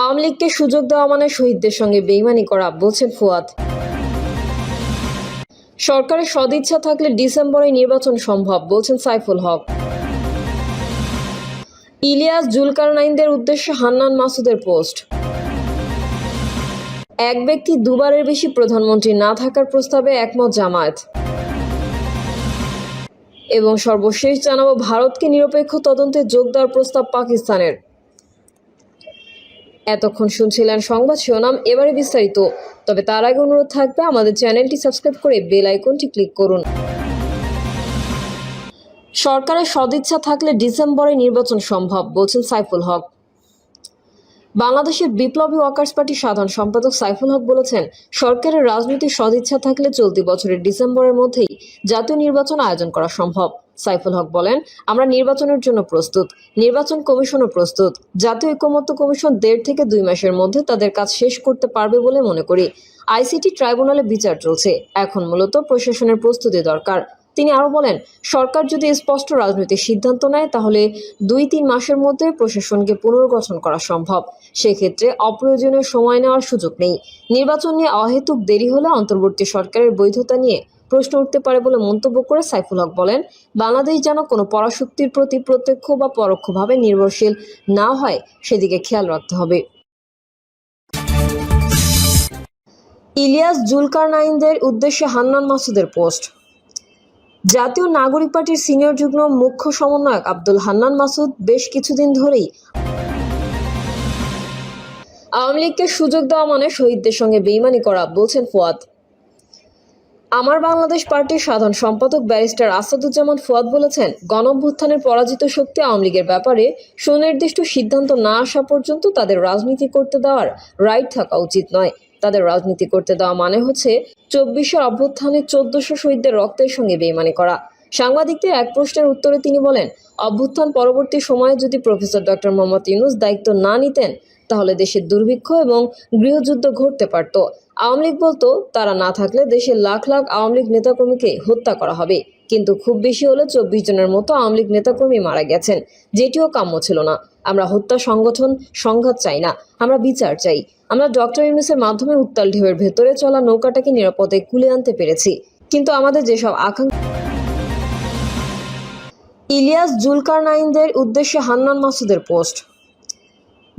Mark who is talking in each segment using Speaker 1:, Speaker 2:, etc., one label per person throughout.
Speaker 1: আওয়ামী লীগকে সুযোগ দেওয়া মানে শহীদদের সঙ্গে বেইমানি করা, বলছেন ফুয়াদ। সরকারের সদিচ্ছা থাকলে ডিসেম্বরে নির্বাচন সম্ভব, বলছেন সাইফুল হক। ইলিয়াস জুলকারনাইনদের উদ্দেশ্যে হান্নান মাসুদের পোস্ট। এক ব্যক্তি দুবারের বেশি প্রধানমন্ত্রী না থাকার প্রস্তাবে একমত জামায়াত। এবং সর্বশেষ জানাব, ভারতকে নিরপেক্ষ তদন্তে যোগ দেওয়ার প্রস্তাব পাকিস্তানের। এতক্ষণ শুনছিলেন সংবাদ শিরোনাম, এবারে বিস্তারিত। তবে তার আগে অনুরোধ থাকবে, আমাদের চ্যানেলটি সাবস্ক্রাইব করে বেল আইকনটি ক্লিক করুন। সরকারের সদিচ্ছা থাকলে ডিসেম্বরে নির্বাচন সম্ভব, বলছেন সাইফুল হক। বাংলাদেশের বিপ্লবী ওয়ার্কার্স পার্টির সাধারণ সম্পাদক সাইফুল হক বলেছেন, সরকারের রাজনৈতিক সদিচ্ছা থাকলে চলতি বছরের ডিসেম্বরের মধ্যেই জাতীয় নির্বাচন আয়োজন করা সম্ভব। সাইফুল হক বলেন, আমরা নির্বাচনের জন্য প্রস্তুত। নির্বাচন কমিশনও প্রস্তুত। জাতীয় ঐকমত্য কমিশন দেড় থেকে দুই মাসের মধ্যে তাদের কাজ শেষ করতে পারবে বলে মনে করি। আইসিটি ট্রাইব্যুনালে বিচার চলছে। এখন মূলত প্রশাসনের প্রস্তুতি দরকার। তিনি আরও বলেন, সরকার যদি স্পষ্ট রাজনৈতিক সিদ্ধান্ত নেয়, তাহলে দুই তিন মাসের মধ্যে প্রশাসনকে পুনর্গঠন করা সম্ভব। সেক্ষেত্রে অপ্রয়োজনীয় সময় নেওয়ার সুযোগ নেই। নির্বাচন নিয়ে অহেতুক দেরি হলে অন্তর্বর্তী সরকারের বৈধতা নিয়ে প্রশ্ন উঠতে পারে বলে মন্তব্য করে সাইফুল হক বলেন, বাংলাদেশ যেন কোনো পরাশক্তির প্রতি প্রত্যক্ষ বা পরোক্ষভাবে নির্ভরশীল না হয়, সেদিকে খেয়াল রাখতে হবে। ইলিয়াস জুলকারনাইনদের উদ্দেশ্যে হান্নান মাসুদের পোস্ট। জাতীয় নাগরিক পার্টির সিনিয়র যুগ্ম মুখ্য সমন্বয়ক আব্দুল হান্নান মাসুদ বেশ কিছুদিন ধরেই আওয়ামী লীগকে সুযোগ দেওয়া মানে শহীদদের সঙ্গে বেইমানি করা বলছেন ফুয়াদ। আমার বাংলাদেশ পার্টির সাধারণ সম্পাদক ব্যারিস্টার আসাদুজ্জামান ফুয়াদ বলেছেন, গণঅভ্যুত্থানের পরাজিত শক্তি আওয়ামী লীগের ব্যাপারে সুনির্দিষ্ট সিদ্ধান্ত না আসা পর্যন্ত তাদের রাজনীতি করতে দেওয়ার রাইট থাকা উচিত নয়। তাদের রাজনীতি করতে দেওয়া মানে হচ্ছে চব্বিশের অভ্যুত্থানে চোদ্দশো শহীদদের রক্তের সঙ্গে বেইমানি করা। সাংবাদিকদের এক প্রশ্নের উত্তরে তিনি বলেন, অভ্যুত্থান পরবর্তী সময়ে যদি প্রফেসর ডক্টর মোহাম্মদ ইউনুস দায়িত্ব না নিতেন তাহলে দেশের দুর্ভিক্ষ এবং গৃহযুদ্ধ ঘটতে পারত। আওয়ামী লীগ বলতো, তারা না থাকলে দেশের লাখ লাখ আওয়ামী লীগ নেতাকর্মীকে হত্যা করা হবে। কিন্তু খুব বেশি হলে চব্বিশ জনের মতো আওয়ামী লীগ নেতাকর্মী মারা গেছেন। যেটিও কাম্য ছিল না। আমরা হত্যা সংগঠন, সংঘাত চাই না। আমরা বিচার চাই। আমরা ডক্টর ইউনুসের মাধ্যমে উত্তাল ঢেউয়ের ভেতরে চলা নৌকাটাকে নিরাপদে কুলে আনতে পেরেছি। কিন্তু আমাদের যেসব আকাঙ্ক্ষা ইলিয়াস জুলকারনাইনদের উদ্দেশ্যে হান্নান মাসুদের পোস্ট।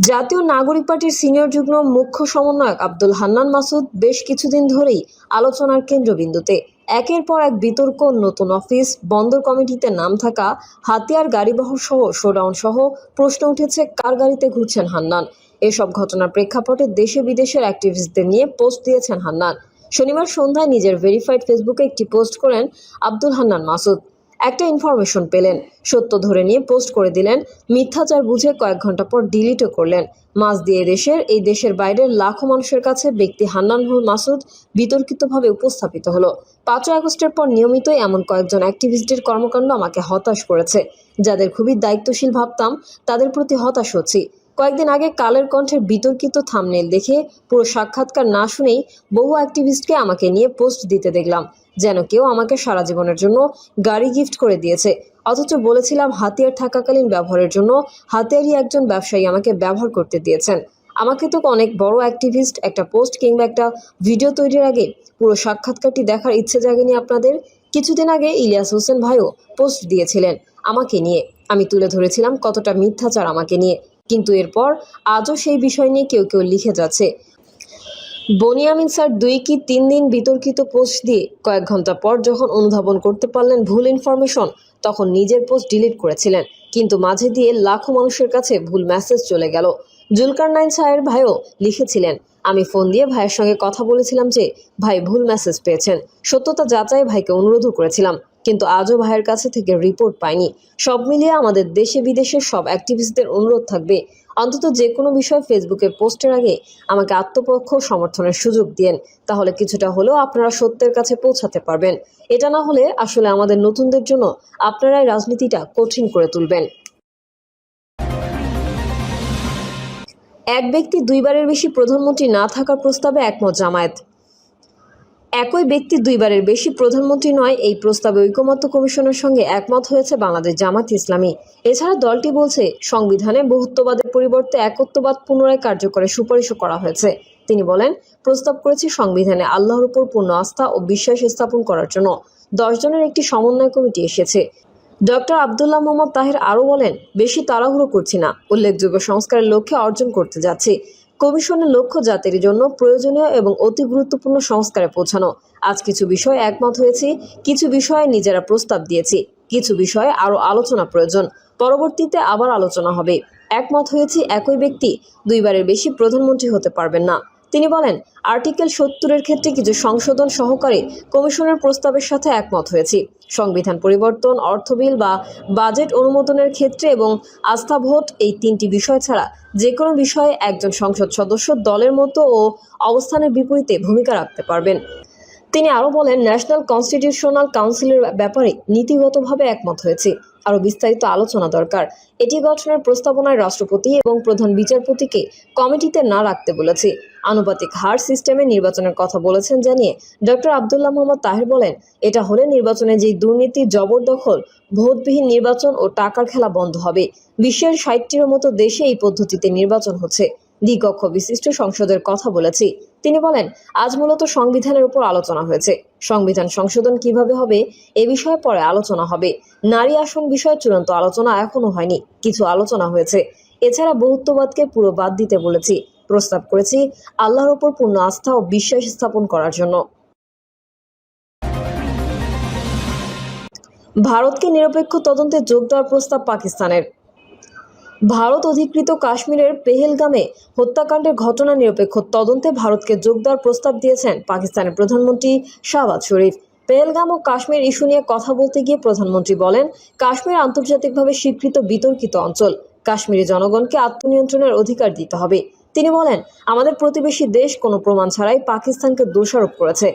Speaker 1: জাতীয় নাগরিক পার্টির সিনিয়র যুগ্ম মুখ্য সমন্বয়ক আব্দুল হান্নান মাসুদ বেশ কিছুদিন ধরেই আলোচনার কেন্দ্রবিন্দুতে। একের পর এক বিতর্ক, নতুন অফিস, বন্দর কমিটিতে নাম থাকা, হাতিয়ার গাড়িবহর সহ শোডাউন সহ প্রশ্ন উঠেছে, কার গাড়িতে ঘুরছেন হান্নান? এসব ঘটনার প্রেক্ষাপটে দেশে বিদেশের অ্যাক্টিভিস্টদের নিয়ে পোস্ট দিয়েছেন হান্নান। শনিবার সন্ধ্যায় নিজের ভেরিফাইড ফেসবুকে একটি পোস্ট করেন আব্দুল হান্নান মাসুদ। একটা ইনফরমেশন পেলেন। সত্য ধরে নিয়ে পোস্ট করে দিলেন। মিথ্যাচার বুঝে কয়েক ঘণ্টা পর ডিলিটও করলেন। মাস দিয়ে দেশের, এই দেশের বাইরের লাখো মানুষের কাছে ব্যক্তি হান্নানুল মাসুদ বিতর্কিতভাবে উপস্থাপিত হলো। পাঁচই আগস্টের পর নিয়মিতই এমন কয়েকজন অ্যাক্টিভিস্টের কর্মকাণ্ড আমাকে হতাশ করেছে। যাদের খুবই দায়িত্বশীল ভাবতাম, তাদের প্রতি হতাশ হচ্ছি। কয়েকদিন আগে কালের কণ্ঠের বিতর্কিত থামনেল দেখে পুরো সাক্ষাৎকার না শুনেই বহু অ্যাক্টিভিস্টকে আমাকে নিয়ে পোস্ট দিতে দেখলাম, যেন কেউ আমাকে সারা জীবনের জন্য গাড়ি গিফট করে দিয়েছে। অথচ বলেছিলাম হাতিয়ার থাকাকালীন ব্যবহারের জন্য হাতিয়ারই একজন ব্যবসায়ী আমাকে ব্যবহার করতে দিয়েছেন। আমাকে তো অনেক বড় অ্যাক্টিভিস্ট একটা পোস্ট কিংবা একটা ভিডিও তৈরির আগে পুরো সাক্ষাৎকারটি দেখার ইচ্ছে জাগেনি আপনাদের? কিছুদিন আগে ইলিয়াস হোসেন ভাইও পোস্ট দিয়েছিলেন আমাকে নিয়ে। আমি তুলে ধরেছিলাম কতটা মিথ্যাচার আমাকে নিয়ে। কিন্তু এরপর আজও সেই বিষয় নিয়ে কেউ কেউ লিখে যাচ্ছে। বনিয়ামিন স্যার দুই কি তিন দিন বিতর্কিত পোস্ট দিয়ে কয়েক ঘণ্টা পর যখন অনুধাবন করতে পারলেন ভুল ইনফরমেশন তখন নিজের পোস্ট ডিলিট করেছিলেন। কিন্তু মাঝে দিয়ে লাখো মানুষের কাছে ভুল মেসেজ চলে গেল। জুলকার নাইন সাহের ভাইও লিখেছিলেন, আমি ফোন দিয়ে ভাইয়ের সঙ্গে কথা বলেছিলাম যে ভাই ভুল মেসেজ পেয়েছেন। সত্যতা যাচাই ভাইকে অনুরোধও করেছিলাম। কিন্তু আজও ভাইয়ের কাছে থেকে রিপোর্ট পাইনি। সব মিলিয়ে আমাদের দেশে বিদেশের সব অ্যাক্টিভিস্টদের অনুরোধ থাকবে। অন্তত যে কোনো বিষয় ফেসবুকে পোস্টের আগে আমাকে আত্মপক্ষ সমর্থনের সুযোগ দিন তাহলে কিছুটা হলেও আপনারা সত্যের কাছে পৌঁছাতে পারবেন। এটা না হলে আসলে আমাদের নতুনদের জন্য আপনারাই রাজনীতিটা কঠিন করে তুলবেন। এক ব্যক্তি দুইবারের বেশি প্রধানমন্ত্রী না থাকার প্রস্তাবে একমত জামায়াত। একই ব্যক্তি দুইবারের বেশি প্রধানমন্ত্রী নয়, এই প্রস্তাবে ঐকমত্য কমিশনের সঙ্গে একমত হয়েছে বাংলাদেশ জামাত ইসলামী। এছাড়া দলটি বলছে, সংবিধানে বহুত্ববাদের পরিবর্তে একত্ববাদ পুনরায় কার্যকরের সুপারিশও করা হয়েছে। তিনি বলেন, প্রস্তাব করেছি সংবিধানে আল্লাহর উপর পূর্ণ আস্থা ও বিশ্বাস স্থাপন করার জন্য। দশ জনের একটি সমন্বয় কমিটি এসেছে। ডক্টর আবদুল্লাহ মোহাম্মদ তাহের আরও বলেন, বেশি তাড়াহুড়ো করছি না। উল্লেখযোগ্য সংস্কারের লক্ষ্যে অর্জন করতে যাচ্ছি। কমিশনের লক্ষ্য জাতির জন্য প্রয়োজনীয় এবং অতি গুরুত্বপূর্ণ সংস্কারে পৌঁছানো। আজ কিছু বিষয়ে একমত হয়েছি, কিছু বিষয়ে নিজেরা প্রস্তাব দিয়েছি, কিছু বিষয়ে আরও আলোচনা প্রয়োজন। পরবর্তীতে আবার আলোচনা হবে। একমত হয়েছি একই ব্যক্তি, দুইবারের বেশি প্রধানমন্ত্রী হতে পারবেন না। তিনি বলেন, আর্টিকেল সত্তরের ক্ষেত্রে কিছু সংশোধন সহকারে কমিশনের প্রস্তাবের সাথে একমত হয়েছি। সংবিধান পরিবর্তন, অর্থ বিল বা বাজেট অনুমোদনের ক্ষেত্রে এবং আস্থা ভোট এই তিনটি বিষয় ছাড়া যে কোনো বিষয়ে একজন সংসদ সদস্য দলের মতো ও অবস্থানের বিপরীতে ভূমিকা রাখতে পারবেন। তিনি আরও বলেন ন্যাশনাল কনস্টিটিউশনাল কাউন্সিলের ব্যাপারে নীতিগতভাবে একমত হয়েছে। আরও বিস্তারিত আলোচনা দরকার। এটি গঠনের প্রস্তাবনায় রাষ্ট্রপতি এবং প্রধান বিচারপতিকে কমিটিতে না রাখতে বলেছে। আনুপাতিক হার সিস্টেমে নির্বাচনের কথা বলেছেন জানিয়ে ডক্টর আবদুল্লাহ মোহাম্মদ তাহের বলেন, এটা হলে নির্বাচনে যেই দুর্নীতি, জবরদখল, ভোটবিহীন নির্বাচন ও টাকার খেলা বন্ধ হবে। বিশ্বের ষাটটির মতো দেশে এই পদ্ধতিতে নির্বাচন হচ্ছে। দ্বিকক্ষ বিশিষ্ট সংসদের কথা বলেছি। তিনি বলেন, আজ মূলত সংবিধানের উপর আলোচনা হয়েছে। সংবিধান সংশোধন কীভাবে হবে এ বিষয়ে পরে আলোচনা হবে। নারী আসন বিষয়ে চূড়ান্ত আলোচনা এখনও হয়নি। কিছু আলোচনা হয়েছে। এছাড়া বহুত্ববাদকে পুরো বাদ দিতে বলেছি। প্রস্তাব করেছি আল্লাহর ওপর পূর্ণ আস্থা ও বিশ্বাস স্থাপন করার জন্য। ভারতকে নিরপেক্ষ তদন্তে যোগ দেওয়ার প্রস্তাব পাকিস্তানের। ভারত অধিকৃত কাশ্মীরের পেহেলগামে হত্যাকাণ্ডের ঘটনা নিরপেক্ষ তদন্তে ভারতকে যোগ দেওয়ার প্রস্তাব দিয়েছেন পাকিস্তানের প্রধানমন্ত্রী শাহবাজ শরীফ। পেহেলগাম ও কাশ্মীর ইস্যু নিয়ে কথা বলতে গিয়ে প্রধানমন্ত্রী বলেন, কাশ্মীর আন্তর্জাতিকভাবে স্বীকৃত বিতর্কিত অঞ্চল। কাশ্মীরি জনগণকে আত্মনিয়ন্ত্রণের অধিকার দিতে হবে। তিনি বলেন, আমাদের প্রতিবেশী দেশ কোনো প্রমাণ ছাড়াই পাকিস্তানকে দোষারোপ করেছে।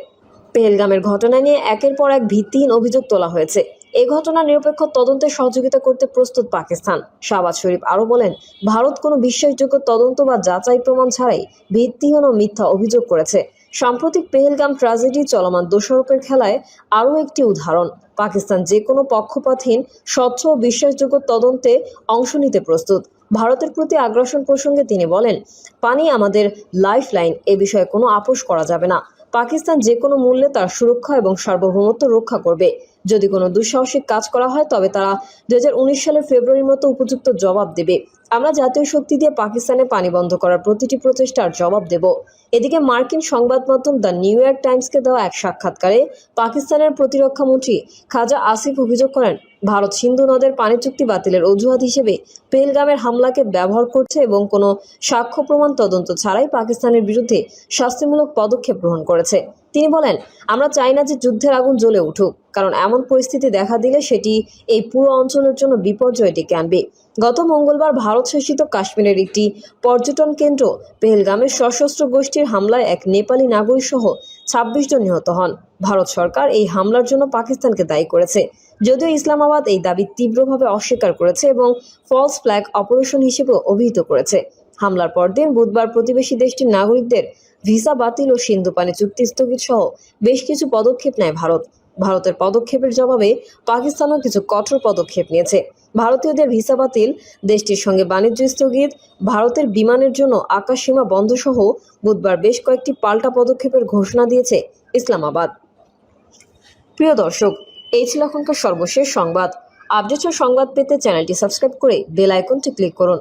Speaker 1: পেহেলগামের ঘটনা নিয়ে একের পর এক ভিত্তিহীন অভিযোগ তোলা হয়েছে। এই ঘটনা নিরপেক্ষ তদন্তে সহযোগিতা করতে প্রস্তুত পাকিস্তান। শাহবাজ শরীফ আরও বলেন, ভারত কোনো বিশ্বাসযোগ্য তদন্ত বা যাচাই প্রমাণ ছাড়াই ভিত্তিহীন ও মিথ্যা অভিযোগ করেছে। সাম্প্রতিক পেহেলগাম ট্র্যাজেডি চলমান দোষারোপের খেলায় আরও একটি উদাহরণ। পাকিস্তান যে কোনো পক্ষপাতহীন, স্বচ্ছ ও বিশ্বাসযোগ্য তদন্তে অংশ নিতে প্রস্তুত। ভারতের প্রতি আগ্রাসন প্রসঙ্গে তিনি বলেন, পানি আমাদের লাইফ লাইন এ বিষয়ে কোনো আপোষ করা যাবে না। পাকিস্তান যে কোনো মূল্যে তার সুরক্ষা এবং সার্বভৌমত্ব রক্ষা করবে। যদি কোনো দুঃসাহসিক কাজ করা হয়, তবে তারা দুহাজার উনিশ সালের ফেব্রুয়ারির মতো উপযুক্ত জবাব দেবে। আমরা জাতীয় শক্তি দিয়ে পাকিস্তানে পানি বন্ধ করার প্রতিটি প্রচেষ্টার জবাব দেব। এদিকে মার্কিন সংবাদ মাধ্যম দ্য নিউ ইয়র্ক টাইমসকে দেওয়া এক সাক্ষাৎকারে পাকিস্তানের প্রতিরক্ষা মন্ত্রী খাজা আসিফ অভিযোগ করেন, ভারত সিন্ধু নদের পানি চুক্তি বাতিলের অজুহাত হিসেবে পেলগামের হামলাকে ব্যবহার করছে এবং কোনো সাক্ষ্য প্রমাণ তদন্ত ছাড়াই পাকিস্তানের বিরুদ্ধে শাস্তিমূলক পদক্ষেপ গ্রহণ করেছে। তিনি বলেন, আমরা চাই না যে যুদ্ধের আগুন জ্বলে উঠুক, কারণ এমন পরিস্থিতি দেখা দিলে সেটি এই পুরো অঞ্চলের জন্য বিপর্যয় ডেকে আনবে। গত মঙ্গলবার ভারত শাসিত কাশ্মীরের একটি পর্যটন কেন্দ্র পেহেলগামের সশস্ত্র গোষ্ঠীর হামলায় এক নেপালি নাগরিক সহ ছাব্বিশ জন নিহত হন। ভারত সরকার এই হামলার জন্য পাকিস্তানকে দায়ী করেছে। যদিও ইসলামাবাদ এই দাবি তীব্রভাবে অস্বীকার করেছে এবং ফলস ফ্ল্যাগ অপারেশন হিসেবে অভিহিত করেছে। হামলার পরদিন বুধবার প্রতিবেশী দেশটির নাগরিকদের ভিসা বাতিল ও সিন্ধু পানি চুক্তি স্থগিত সহ বেশ কিছু পদক্ষেপ নেয় ভারত। ভারতের পদক্ষেপের জবাবে পাকিস্তানও কিছু কঠোর পদক্ষেপ নিয়েছে। ভারতীয়দের ভিসা বাতিল, দেশটির সঙ্গে বাণিজ্য স্থগিত, ভারতের বিমানের জন্য আকাশসীমা বন্ধ সহ বুধবার বেশ কয়েকটি পাল্টা পদক্ষেপের ঘোষণা দিয়েছে ইসলামাবাদ। প্রিয় দর্শক, এই ছিল এখনকার সর্বশেষ সংবাদ। আপডেটের সংবাদ পেতে চ্যানেলটি সাবস্ক্রাইব করে বেল আইকনটি ক্লিক করুন।